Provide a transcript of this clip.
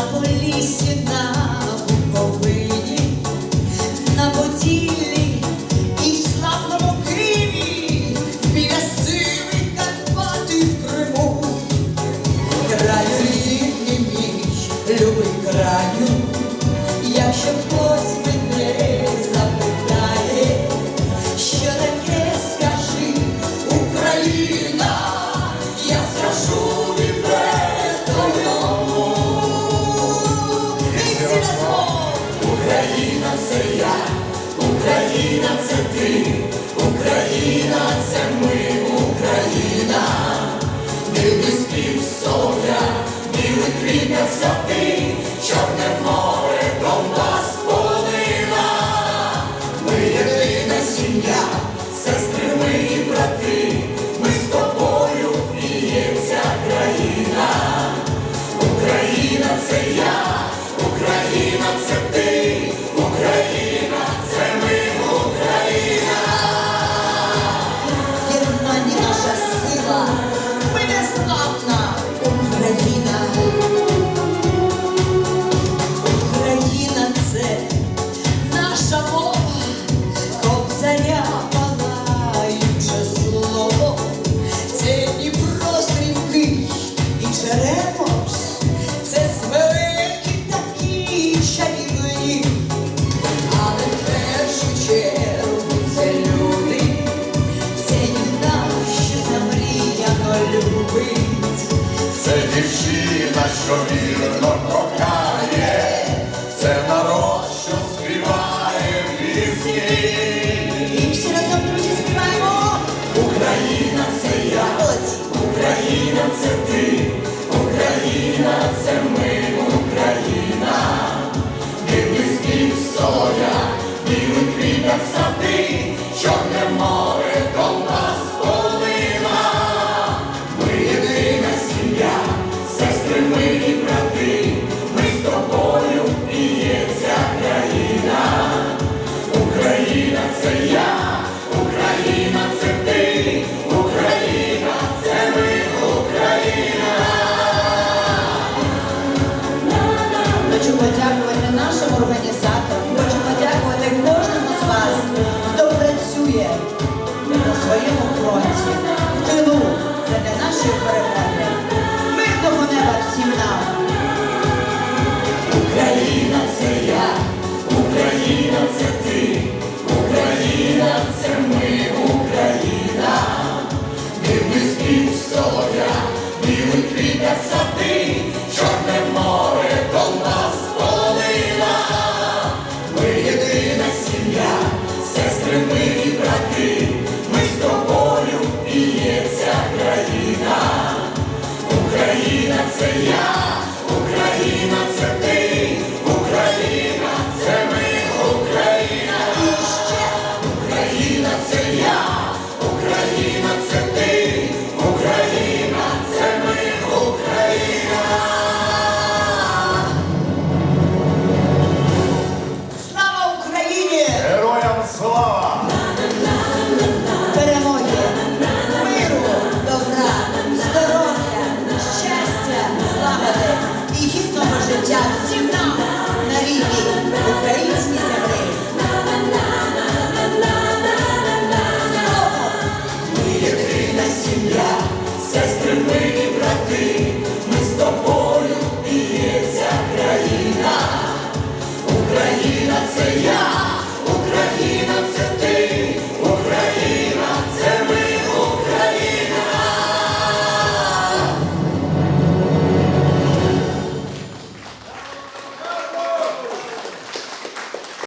на полі сіна. Це я, Україна це ти, Україна це ми, Україна, Дивний спів соля, білий хліб вся ти, чорне море Донбас полина. Ми єдина сім'я, сестри ми і брати, ми з тобою і є вся країна, Україна це я, Україна це ти. Дівчина, що вірно кохає, нам! Україна це я, Україна це ти, Україна це ми, Україна. Дивний спів соля, білий квіток сади, чорне море, Донбас, полина. Ми єдина сім'я, сестри ми і брати, ми з тобою і є ця країна. Україна це я,